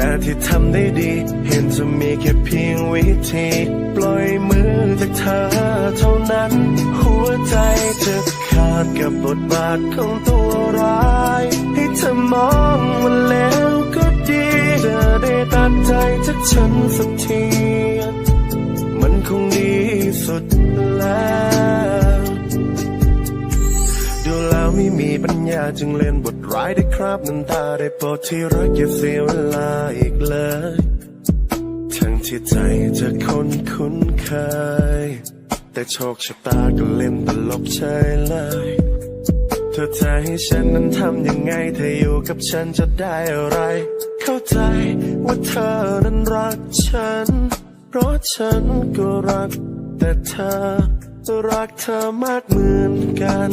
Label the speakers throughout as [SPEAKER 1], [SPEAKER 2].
[SPEAKER 1] แต่ที่ทำได้ดี เห็นจะมีแค่เพียงวิธี ปล่อยมือจากเธอเท่านั้น หัวใจจะขาดกับบทบาทของตัวร้าย ให้เธอมองมันแล้วก็ดีจะได้ตัดใจจากฉันสักที ไม่มีปัญญาจึงเล่นบทร้ายได้ครับน้ำตาได้โปรดที่รักอย่าเสียเวลาอีกเลย ทั้งที่ใจจะคุ้นคุ้นเคย แต่โชคชะตาก็เล่นตลกเฉยเลยเธอจะให้ฉันนั้นทำยังไงเธออยู่กับฉันจะได้อะไร เข้าใจว่าเธอนั้นรักฉัน เพราะฉันก็รักแต่เธอรักเธอมากเหมือนกัน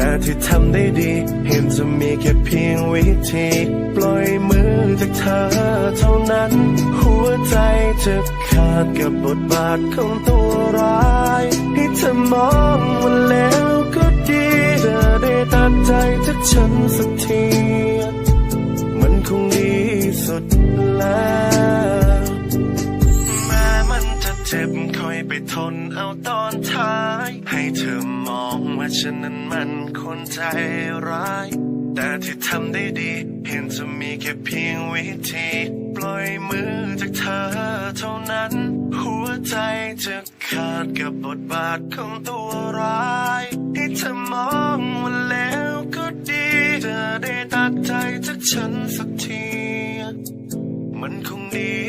[SPEAKER 1] แต่ที่ทำได้ดี เห็นจะมีแค่เพียงวิธี ปล่อยมือจากเธอเท่านั้น หัวใจจะขาดกับบทบาทของตัวร้ายให้เธอมองมันแล้วก็ดีจะได้ตัดใจจากฉันสักที อมองว่าฉันนั้นมันคนใจร้าย แต่ที่ทำได้ดี เห็นจะมีแค่เพียงวิธี ปล่อยมือจากเธอเท่านั้น หัวใจจะขาดกับบทบาทของตัวร้ายให้เธอมองว่าแล้วก็ดีจะได้ตัดใจจากฉันสักที มันคงดี